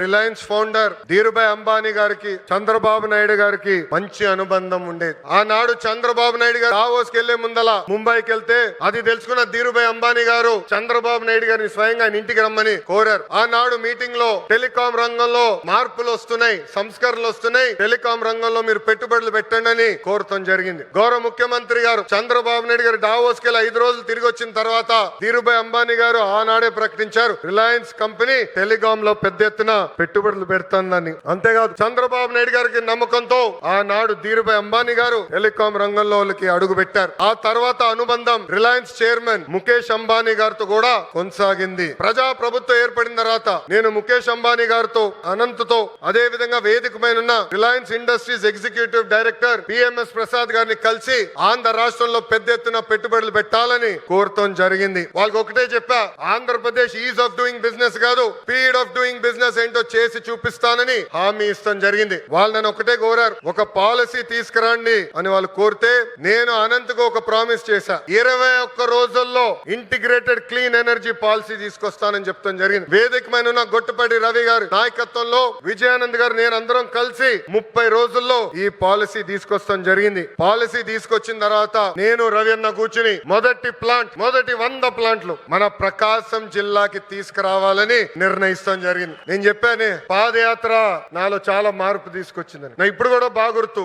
Reliance founder Dhirubhai Ambani గారికి చంద్రబాబు నాయుడు గారికి మంచి అనుబంధం ఉండేది. ఆనాడు చంద్రబాబు నాయుడు గారు దావోస్ వెళ్ళే ముందల ముంబైకి వెళ్తే అది తెలుసుకున్న ధీరుభాయ్ అంబానీ గారు చంద్రబాబు నాయుడు గారిని స్వయంగా ఆయన ఇంటికి రమ్మని కోరారు. ఆనాడు మీటింగ్లో టెలికాం రంగంలో మార్పులు వస్తున్నాయి సంస్కరణలు వస్తున్నాయి. టెలికాం రంగంలో మీరు పెట్టుబడులు పెట్టండి అని కోరటం జరిగింది. గౌరవ ముఖ్యమంత్రి గారు చంద్రబాబు నాయుడు గారు డావోస్కి ఐదు రోజులు తిరిగి వచ్చిన తర్వాత ధీరుభాయ్ అంబానీ గారు ఆనాడే ప్రకటించారు. రిలయన్స్ కంపెనీ టెలికాం లో పెద్ద ఎత్తున పెట్టుబడులు పెడుతుందని. అంతేకాదు చంద్రబాబు నాయుడు గారికి నమ్మకంతో ఆనాడు ధీరుభాయ్ అంబానీ గారు టెలికాం రంగంలోకి అడుగు పెట్టారు. ఆ తర్వాత అనుబంధం రిలయన్స్ చైర్మన్ ముఖేష్ అంబానీ గారితో కూడా కొనసాగింది. ప్రజా ప్రభుత్వం ఏర్పడిన తర్వాత నేను ముఖేష్ అంబానీ గారితో అనంత్తో అదే విధంగా వేదిక పైన Reliance Industries executive director PMS Prasad గారిని కలిసి ఆంధ్ర రాష్ట్రంలో పెద్ద ఎత్తున పెట్టుబడులు పెట్టాలని కోరటం జరిగింది. వాళ్ళకి ఒకటే చెప్పా Andhra Pradesh ease of doing business కాదు స్పీడ్ ఆఫ్ డూయింగ్ బిజినెస్ ఏంటో చేసి చూపిస్తానని హామీ ఇస్తాం జరిగింది. వాళ్ళు నన్ను ఒకటే కోరారు. ఒక పాలసీ తీసుకురండి అని వాళ్ళు కోరితే నేను అనంతకు ఒక ప్రామిస్ చేశా. ఇరవై ఒక్క రోజుల్లో ఇంటిగ్రేటెడ్ క్లీన్ ఎనర్జీ పాలసీ తీసుకొస్తానని చెప్తాం జరిగింది. వేదికమైన గొట్టపడి ఉన్న గొట్టుపడి రవి గారి నాయకత్వంలో విజయానంద్ గారు నేను అందరం కలిసి ముప్పై రోజుల్లో ఈ పాలసీ తీసుకొస్తాం జరిగింది. పాలసీ తీసుకొచ్చిన తర్వాత నేను రవి అన్న కూర్చుని మొదటి ప్లాంట్ మొదటి వంద ప్లాంట్లు మన ప్రకాశం జిల్లాకి తీసుకురావాలని నిర్ణయిస్తాం జరిగింది. నేను చెప్పానే పాదయాత్ర నాలో చాలా మార్పు తీసుకొచ్చిందని. నా ఇప్పుడు కూడా బాగా గుర్తు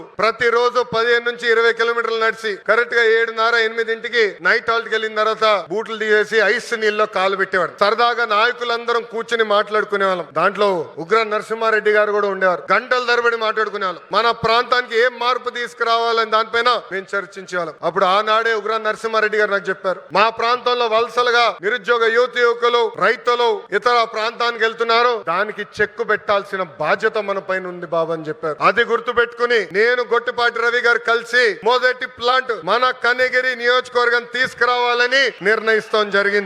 పదిహేను నుంచి ఇరవై కిలోమీటర్లు నడిచి కరెక్ట్గా ఏడున్నర ఎనిమిదింటికి నైట్ హాల్ట్ వెళ్ళిన తర్వాత బూట్లు తీసేసి ఐస్ నీళ్ళలో కాలు పెట్టేవాడు. సరదాగా నాయకులందరం కూర్చుని మాట్లాడుకునే వాళ్ళం దాంట్లో ఉగ్ర నరసింహారెడ్డి గారు కూడా ఉండేవారు. గంటల తరబడి మాట్లాడుకునే వాళ్ళం మన ప్రాంతానికి ఏం మార్పు తీసుకురావాలని దానిపైన మేము చర్చించేవాళ్ళం. అప్పుడు ఆనాడే ఉగ్ర నరసింహారెడ్డి గారు నాకు చెప్పారు మా ప్రాంతంలో వలసలుగా నిరుద్యోగ యువతి యువకులు రైతులు ఇతర ప్రాంతానికి వెళ్తున్నారు. దానికి చెక్కు పెట్టాల్సిన బాధ్యత మన పైన ఉంది బాబు అని చెప్పారు. అది గుర్తు పెట్టుకుని నేను గొట్టిపాటి రవి గారు కలిసి మొదటి ప్లాంట్ మన కనిగిరి నియోజకవర్గం తీసుకురావాలని నిర్ణయిస్తాం జరిగింది.